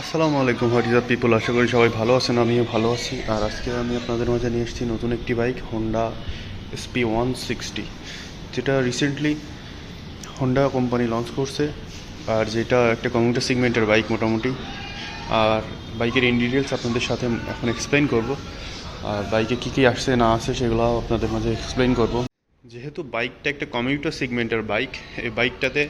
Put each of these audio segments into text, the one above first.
আসসালামু আলাইকুম what is up people আশা করি সবাই ভালো আছেন, আমিও ভালো আছি। আর আজকে আমি আপনাদের মাঝে নিয়ে এসেছি নতুন একটি bike Honda SP one sixty যেটা রিসেন্টলি হোন্ডা কোম্পানি লঞ্চ করছে। আর যেটা একটা কমিউটার সিগমেন্টের বাইক মোটামুটি। আর বাইকের ইন ডিটেলস আপনাদের সাথে এখন এক্সপ্লেন করব। আর বাইকে কী কী আসছে, না আসে সেগুলো আপনাদের মাঝে এক্সপ্লেন করব। যেহেতু বাইকটা একটা কমিউটার সিগমেন্টের বাইক এই বাইকটাতে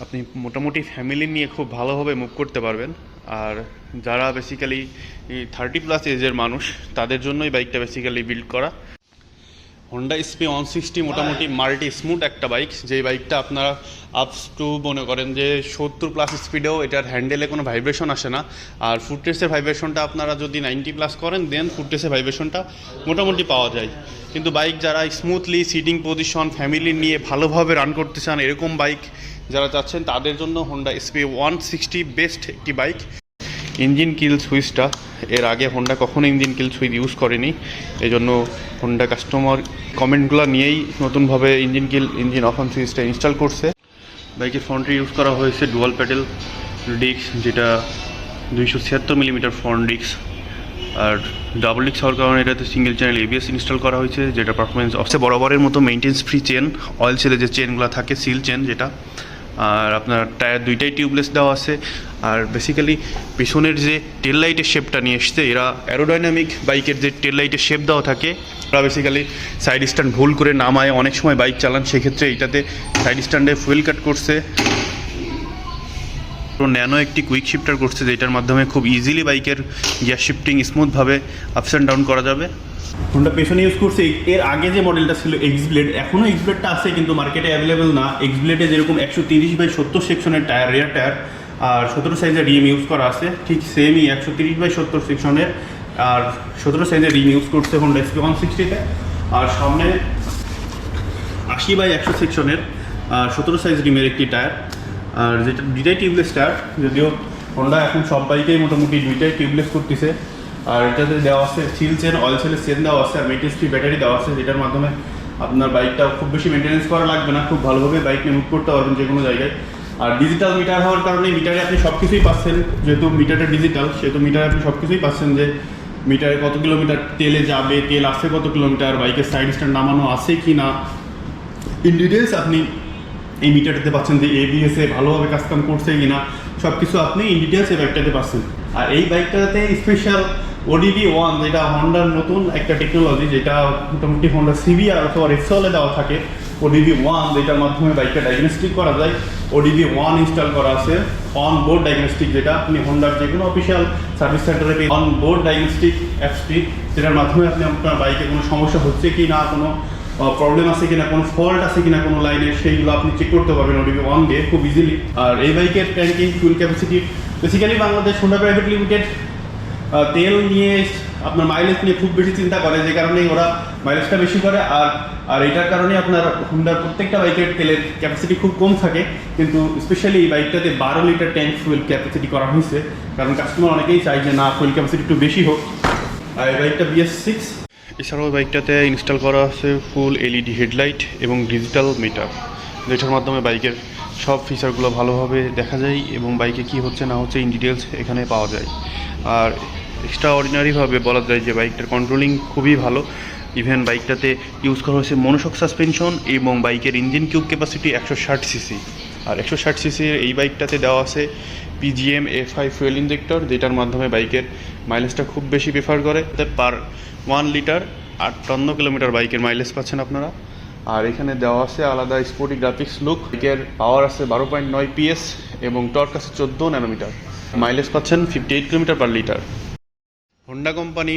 আপনি মোটামুটি ফ্যামিলি নিয়ে খুব ভালোভাবে মুভ করতে পারবেন। আর যারা বেসিক্যালি থার্টি প্লাস এজের মানুষ, তাদের জন্যই বাইকটা বেসিক্যালি বিল্ড করা। হন্ডা এসপি ওয়ান সিক্সটি মোটামুটি মাল্টি স্মুথ একটা বাইক। যে বাইকটা আপনারা আপস টু মনে করেন যে সত্তর প্লাস স্পিডেও এটার হ্যান্ডেলে কোনো ভাইব্রেশন আসে না। আর ফুটটেসের ভাইব্রেশনটা আপনারা যদি নাইনটি প্লাস করেন দেন ফুটটেসের ভাইব্রেশনটা মোটামুটি পাওয়া যায়। কিন্তু বাইক যারা স্মুথলি সিটিং পজিশন ফ্যামিলি নিয়ে ভালোভাবে রান করতে চান এরকম বাইক যারা চাচ্ছেন তাদের জন্য Honda SP one sixty best একটি বাইক। ইঞ্জিন কিল সুইচটা এর আগে হোন্ডা কখনো ইঞ্জিন কিল সুইচ ইউজ করেনি। এই জন্য হোন্ডা কাস্টমার কমেন্টগুলো নিয়েই নতুনভাবে engine kill engine off on সুইচটা ইনস্টল করছে। বাইকের ফ্রন্টে ইউজ করা হয়েছে ডুয়াল প্যাডেল ডিস্ক যেটা দুইশো ছিয়াত্তর মিলিমিটার ফ্রন্ট ডিস্ক আর ডাবল ডিস্ক হওয়ার কারণে এটাতে সিঙ্গেল চ্যানেল এবিএস ইনস্টল করা হয়েছে, যেটা পারফরমেন্স অবশ্যই বরাবরের মতো মেনটেন্স ফ্রি চেন অয়েল সেলে যে চেনগুলো থাকে সিল চেন যেটা। আর আপনার টায়ার দুইটাই টিউবলেস দেওয়া আছে। আর বেসিক্যালি পিছনের যে টেল লাইটের শেপটা নিয়ে এসছে, এরা অ্যারোডাইনামিক বাইকের যে টেল লাইটের শেপ দেওয়া থাকে, ওরা বেসিক্যালি সাইড স্ট্যান্ড ভুল করে নামায়, অনেক সময় বাইক চালান, সেক্ষেত্রে এইটাতে সাইড স্ট্যান্ডে ফুয়েল কাট করছে। তো ন্যানো একটি কুইক শিফটার করছে, যেটার মাধ্যমে খুব ইজিলি বাইকের গিয়ার শিফটিং স্মুথভাবে আপস অ্যান্ড ডাউন করা যাবে। হোন্ডা পেছনে ইউজ করছে, এর আগে যে মডেলটা ছিল এক্স ব্লেড এখনও এক্স ব্লেডটা আছে, কিন্তু মার্কেটে অ্যাভেলেবেল না। এক্স ব্লেডে যেরকম একশো তিরিশ বাই সত্তর সেকশনের টায়ার রেয়ার টায়ার আর সতেরো সাইজের রিম ইউজ করা আছে, ঠিক সেমই একশো তিরিশ বাই সত্তর সেকশনের আর সতেরো সাইজের রিম ইউজ করছে হোন্ডা এসপি ওয়ান সিক্সটিতে আর সামনে আশি বাই একশো সেকশনের আর সতেরো সাইজ রিমের একটি টায়ার আর যেটা দুইটাই টিউবলেস টায়ার যদিও হোন্ডা এখন সব বাইকেই মোটামুটি দুইটাই টিউবলেস করতেছে। আর এটাতে দেওয়া আছে সিল চেন অয়েল সেলের চেন দেওয়া আছে, আর মেটেন্স ফ্রি ব্যাটারি দেওয়া আছে, যেটার মাধ্যমে আপনার বাইকটা খুব বেশি মেনটেন্স করা লাগবে না, খুব ভালোভাবে বাইক নিয়ে মুভ করতে পারবেন যে কোনো জায়গায়। আর ডিজিটাল মিটার হওয়ার কারণে মিটারে আপনি সব কিছুই পাচ্ছেন, যেহেতু মিটারটা ডিজিটাল সেহেতু মিটারে আপনি সব কিছুই পাচ্ছেন যে মিটারে কত কিলোমিটার তেলে যাবে, তেল আসছে কত কিলোমিটার বাইকের সাইড স্ট্যান্ড নামানো আছে কি না ইন ডিটেলস আপনি এই মিটারটাতে পাচ্ছেন যে এবিএস ভালোভাবে কাজ কাম করছে কিনা সব কিছু আপনি ইন ডিটেলস এই বাইকটাতে পাচ্ছেন। আর এই বাইকটাতে স্পেশাল ওডিবি ওয়ান যেটা হন্ডার নতুন একটা টেকনোলজি যেটা মোটামুটি হন্ডা সিভিআর অথবা রেক্সলে দেওয়া থাকে ওডিবি ওয়ান যেটার মাধ্যমে বাইকটা ডায়াগনস্টিক করা যায় ওডিবি ওয়ান ইনস্টল করা আছে অন বোর্ড ডায়াগনস্টিক যেটা, আপনি হন্ডার যে কোনো অফিসিয়াল সার্ভিস সেন্টারে পেয়ে অন বোর্ড ডায়াগনস্টিক অ্যাপসটি যেটার মাধ্যমে আপনি আপনার বাইকে কোনো সমস্যা হচ্ছে কি না, কোনো প্রবলেম আছে কিনা কোনো ফল্ট আছে কিনা কোনো লাইনে সেইগুলো আপনি চেক করতে পারবেন ওডিবি ওয়ান দিয়ে খুব ইজিলি আর এই বাইকের tanking full capacity basically Bangladesh Honda private limited তেল নিয়ে আপনার মাইলেজ নিয়ে খুব বেশি চিন্তা করে, যে কারণে ওরা মাইলেজটা বেশি করে, আর আর এটার কারণে আপনার হুন্ডার প্রত্যেকটা বাইকের তেলের ক্যাপাসিটি খুব কম থাকে। কিন্তু স্পেশালি এই বাইকটাতে বারো লিটার ট্যাঙ্ক ফুয়েল ক্যাপাসিটি করা হয়েছে। কারণ কাস্টমার অনেকেই চায় যে না ফুয়েল ক্যাপাসিটি একটু বেশি হোক। আর এই বাইকটা বিএস সিক্স এছাড়াও বাইকটাতে ইনস্টল করা আছে ফুল এলইডি হেডলাইট এবং ডিজিটাল মিটার যেটার মাধ্যমে বাইকের সব ফিচারগুলো ভালোভাবে দেখা যায় এবং বাইকে কি হচ্ছে না হচ্ছে ইন ডিটেলস এখানে পাওয়া যায়। আর এক্সট্রা অর্ডিনারিভাবে বলা যায় যে বাইকটার কন্ট্রোলিং খুবই ভালো। ইভেন বাইকটাতে ইউজ করা হয়েছে মনোশক সাসপেনশন এবং বাইকের ইঞ্জিন কিউব ক্যাপাসিটি একশো ষাট সিসি আর একশো ষাট সিসির এই বাইকটাতে দেওয়া আছে PGM F I fuel injector যেটার মাধ্যমে বাইকের মাইলেজটা খুব বেশি প্রেফার করে। পার ওয়ান লিটার আটান্ন কিলোমিটার বাইকের মাইলেজ পাচ্ছেন আপনারা। আর এখানে দেওয়া আছে আলাদা স্পোর্টি গ্রাফিক্স লুক বাইকের পাওয়ার আছে বারো পয়েন্ট নয় পিএস এবং টর্ক আছে চোদ্দ ন্যানোমিটার মাইলেজ পাচ্ছেন fifty eight kilometre per litre Honda company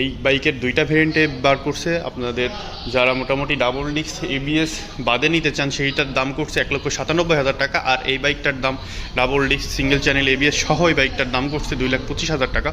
এই বাইকের দুইটা ভেরিয়েন্টে বার করছে। আপনাদের যারা মোটামুটি ডাবল ডিক্স এবিএস বাদে নিতে চান, সেইটার দাম করছে এক লক্ষ সাতানব্বই হাজার টাকা। আর এই বাইকটার দাম ডাবল ডিক্স সিঙ্গেল চ্যানেল এবিএস সহ এই বাইকটার দাম করছে দুই লাখ পঁচিশ হাজার টাকা।